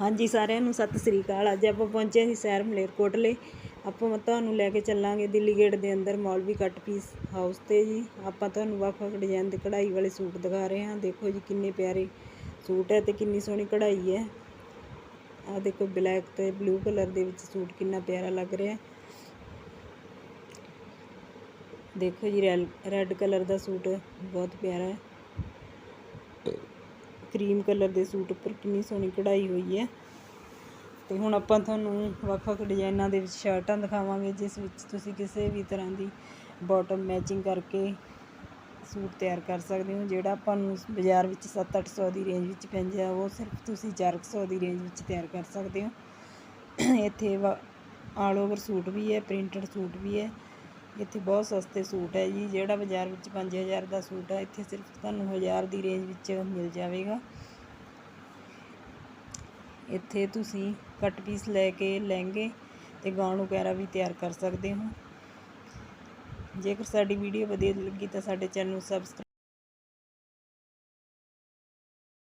ਹਾਂਜੀ, ਸਾਰਿਆਂ ਨੂੰ ਸਤਿ ਸ੍ਰੀ ਅਕਾਲ। ਅੱਜ ਆਪਾਂ ਪਹੁੰਚੇ ਸੀ ਸ਼ਹਿਰ ਮਲੇਰਕੋਟਲੇ ਆਪਾਂ ਤੁਹਾਨੂੰ ਲੈ ਕੇ ਚੱਲਾਂਗੇ ਦਿੱਲੀ ਗੇਟ ਦੇ ਅੰਦਰ ਮੌਲਵੀ ਕੱਟ ਪੀਸ ਹਾਊਸ ਤੇ ਜੀ। ਆਪਾਂ ਤੁਹਾਨੂੰ ਵੱਖ-ਵੱਖ ਡਿਜ਼ਾਈਨ ਦੇ ਕਢਾਈ ਵਾਲੇ ਸੂਟ ਦਿਖਾ ਰਹੇ ਹਾਂ। ਦੇਖੋ ਜੀ ਕਿੰਨੇ ਪਿਆਰੇ ਸੂਟ ਹੈ ਤੇ ਕਿੰਨੀ ਸੋਹਣੀ ਕਢਾਈ ਹੈ। ਆਹ ਦੇਖੋ ਬਲੈਕ ਤੇ ਬਲੂ ਕਲਰ ਦੇ ਵਿੱਚ ਸੂਟ ਕਿੰਨਾ ਪਿਆਰਾ ਲੱਗ ਰਿਹਾ ਦੇਖੋ ਜੀ ਰੈੱਡ ਕਲਰ ਦਾ ਸੂਟ ਬਹੁਤ ਪਿਆਰਾ ਹੈ। ਕਰੀਮ ਕਲਰ ਦੇ ਸੂਟ ਉੱਪਰ ਕਿੰਨੀ ਸੋਹਣੀ ਕਢਾਈ ਹੋਈ ਹੈ। ਤੇ ਹੁਣ ਆਪਾਂ ਤੁਹਾਨੂੰ ਵੱਖ-ਵੱਖ ਡਿਜ਼ਾਈਨਾਂ ਦੇ ਵਿੱਚ ਸ਼ਰਟਾਂ ਦਿਖਾਵਾਂਗੇ, ਜਿਸ ਵਿੱਚ ਤੁਸੀਂ ਕਿਸੇ ਵੀ ਤਰ੍ਹਾਂ ਦੀ ਬਾਟਮ ਮੈਚਿੰਗ ਕਰਕੇ ਸੂਟ ਤਿਆਰ ਕਰ ਸਕਦੇ ਹੋ। ਜਿਹੜਾ ਆਪਾਂ ਨੂੰ ਬਾਜ਼ਾਰ ਵਿੱਚ 7-800 ਦੀ ਰੇਂਜ ਵਿੱਚ ਪੈਂਦਾ ਉਹ ਸਿਰਫ ਤੁਸੀਂ 400 ਦੀ ਰੇਂਜ ਵਿੱਚ ਤਿਆਰ ਕਰ ਸਕਦੇ ਹੋ। ਇੱਥੇ ਆਲ ਓਵਰ ਸੂਟ ਵੀ ਹੈ ਪ੍ਰਿੰਟਡ ਸੂਟ ਵੀ ਹੈ। ਇੱਥੇ ਬਹੁਤ ਸਸਤੇ ਸੂਟ ਹੈ ਜੀ, ਜਿਹੜਾ ਬਾਜ਼ਾਰ ਵਿੱਚ 5000 ਦਾ ਸੂਟ ਹੈ, ਇੱਥੇ ਸਿਰਫ ਤੁਹਾਨੂੰ 1000 ਦੀ ਰੇਂਜ ਵਿੱਚ ਮਿਲ ਜਾਵੇਗਾ। ਇੱਥੇ ਤੁਸੀਂ ਕੱਟ ਪੀਸ ਲੈ ਕੇ ਲਹਿੰਗੇ ਤੇ ਗਾਊਨ ਵਗੈਰਾ ਵੀ ਤਿਆਰ ਕਰ ਸਕਦੇ ਹੋ। ਜੇਕਰ ਸਾਡੀ ਵੀਡੀਓ ਵਧੀਆ ਲੱਗੀ ਤਾਂ ਸਾਡੇ ਚੈਨਲ ਨੂੰ ਸਬਸਕ੍ਰਾਈਬ